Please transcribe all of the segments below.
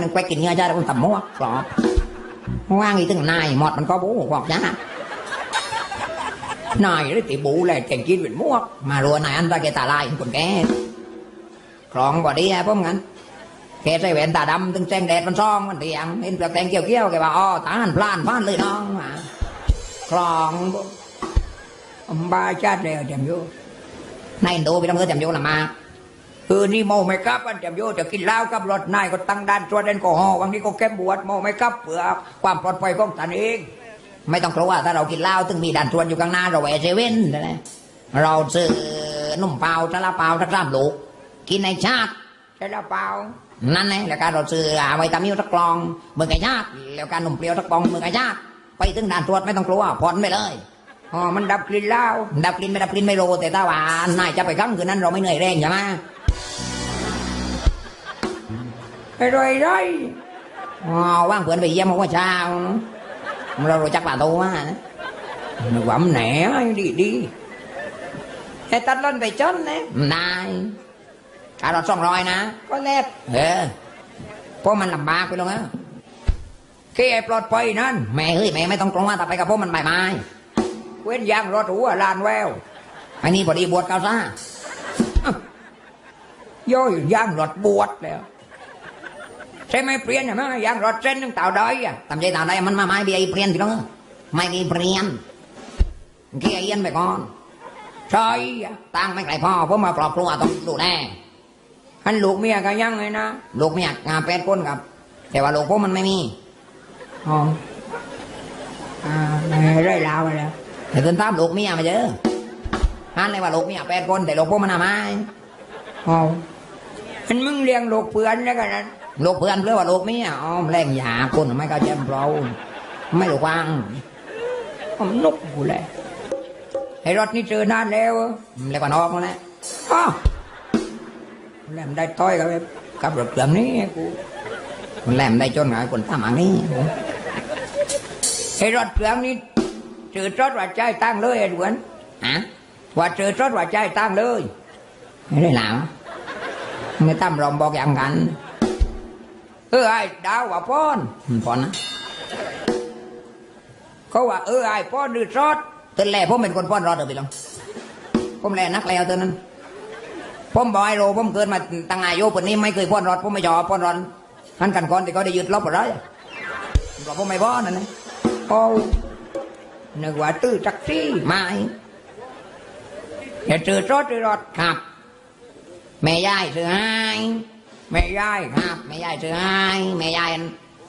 นึงแควกกินเงี้ยจ้าผมทำมั่วกรอบว่างอีตึงนายหมดมันก็บูบอกจ้านายได้ตีบูเลยเก่งกินเป็นมั่วมารัวนายอันตาเกตาลายคนแก่คลองบ่ดีอะพวกงั้นแกใส่แหวนตาดำตึงแจงแดดมันซ่องมันเตียงเห็นเปลือกแตงเกี่ยวเกี่ยวๆแกว่าอ๋อตาหันพลานพลานเลยน้องมาคลองบาชาติแล้วจำอยู่นายอินโดไปทำเงินจำอยู่ละมา เออนี่เมาไม่กลับอันจำโยจะกินเหล้ากับรถนายก็ตั้งด่านตรวจแอลกอฮอล์วันนี้ก็แก้มบวชเมาไม่กลับเพื่อความปลอดภัยของตนเอง ไม่ต้องกลัวถ้าเรากินเหล้าตึงมีด่านตรวจอยู่ข้างหน้าเราแหวะเซเว่นนะนะเราซื้อนุ่มเปล่าซาลาเปล่าทักสามลูกกินในชาติซาลาเปล่านั่นไงแล้วการเราซื้ออาไวตามิวทักกลองเมืองไก่ชาติแล้วการนุ่มเปรี้ยวทักกลองเมืองไก่ชาติไปถึงด่านตรวจไม่ต้องกลัวผ่อนไปเลยอ๋อมันดับกลิ่นเหล้าดับกลิ่นไม่ดับกลิ่นไม่รู้แต่ถ้าว่านายจะไปครั้งคืนนั้นเราไม่เหนื่อยแรงใช่ไหม ไปรวยร้อยอ๋อว่างเพื่อนไปเยี่ยมเมื่อเช้าเนอะเรารู้จักป่าโตมานะนึกว่ามันแหนดีดีไอ้ตัดล้นไปจนนะนายการรถสองร้อยนะก็แลบเออเพราะมันลำบากไปลงนะแค่ไอ้ปลอดภัยนั่นแม่เฮ้ยแม่ไม่ต้องกลัวแต่ไปกับพวกมันใบไม้เว้นยางรถหัวลานแววอันนี้พอดีบวชเกาซ่าอ้าวย่อยยางรถบวชแล้ว ใช่ไหมเปลี่ยนใช่ไหมอย่างรถเส้นนึงเต่าดอยอะทำใจเต่าดอยมันมาไม้เบียร์เปลี่ยนพี่น้องไม่กี่เปลี่ยนเกี่ยเอียนไปก่อนใช่อะตั้งไม่ไกลพ่อเพราะมาปลอบครัวต้องดูแลฮันลูกเมียก็ยังไงนะลูกเมียงานแปดคนครับ แต่ว่าลูกพวกมันไม่มีอ๋ออ่าไม่ได้ลาวไปแล้วแต่ต้นตามลูกเมียมาเจอฮันเลยว่าลูกเมียแปดคนแต่ลูกพวกมันทำไมอ๋อมันมึงเลี้ยงลูกเพื่อนแล้วกันน ลูกเพื่อนเพื่อว่าลูกเมียอ๋อมแรงหยาคนไม่ก็แจมเราไม่รู้วางผมนกกูแหละไอ้รถนี่เจอนานแล้วแล้วก็นอกแล้วนะอ้าวแหลมได้ต้อยกับกับรถเครื่องนี้กูแหลมได้จนไอ้คนตามอันนี้ไอ้รถเครื่องนี้เจอรถว่าใจตั้งเลยไอ้ด่วนฮะว่าเจอรถว่าใจตั้งเลยไม่ได้หลาวไม่ตั้มรองบอกอย่างกัน เออไอ้ดาวว่าป้อนพอนนะเขาว่าเออไอ้ป้อนดื้อซอดตื่นแรกผมเป็นคนป้อนรอดเออไปลองผมแลนักแล้วเตือนนั้นผมบอกไอ้โรผมเกิดมาตั้งอายุปนนี้ไม่เคยป้อนรอดผมไม่ยอมป้อนรอดหันกันก่อนที่เขาได้ยึดลบอะไรบอกผมไม่ป้อนนั่นนะโอ้นึกว่าตื้อจักซี่ไม่อย่าตื้อซอดตื้อรอดครับแม่ยายซื้อให้ แม่ยายครับแม่ยายซื้อให้แม่ยาย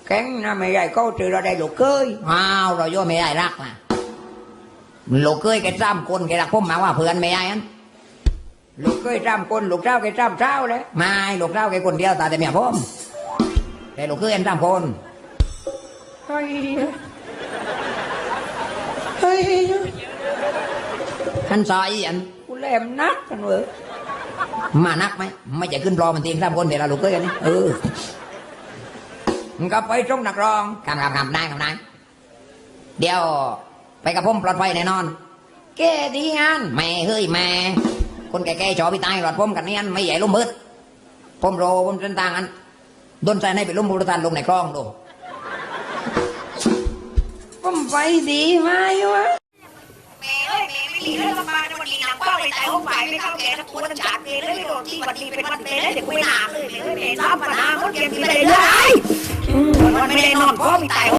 แข็งนะแม่ยายเขาซื้อเราได้ลูกเคยอ้าวเราโยแม่ยายรักนะลูกเคยแกจ้ำคนแกรักผมมาว่าเพื่อนแม่ยายอันลูกเคยจ้ำคนลูกเจ้าแกจ้ำเจ้าเลยไม่ลูกเจ้าแกคนเดียวตาแต่เมียผมแต่ลูกเคยอันจ้ำคนเฮ้ยเฮ้ยท่านสายอันกูแหลมนักกันเว้ย มานักไหมไม่จะขึ้นรอมันเตีนสามคนเดี๋ยวเราลูกเอ้ยกันนี่เออมันก็ไปตรงนักรองคำคำคำได้คำได้เดี๋ยวไปกับผมปลอดภัยแน่นอนแกดีงานแม่เฮ้ยแม่คนแก่ๆจอพี่ตายรอดผมกันนี่อันไม่ใหญ่ล้มมืดผมโรผมเส้นทางอันโดนใจให้ไปล้มบุรทานลงในคลองดูผมไปดีไหมวะแม่ เอ้ยแม่ไม่หลีเลยมาในวันนี้นางเป้าในใจห้องฝ่ไม่เข้าแก่ทั้งตัวทั้งฉากเลยเลยโดนที่วันนี้เป็นวันเตะเลยเด็กไม่หนาเลยเลยไม่ซ้ำปัญหาคนเกมที่ไม่ได้เลยวันไม่ได้นอนเพราะมีตาย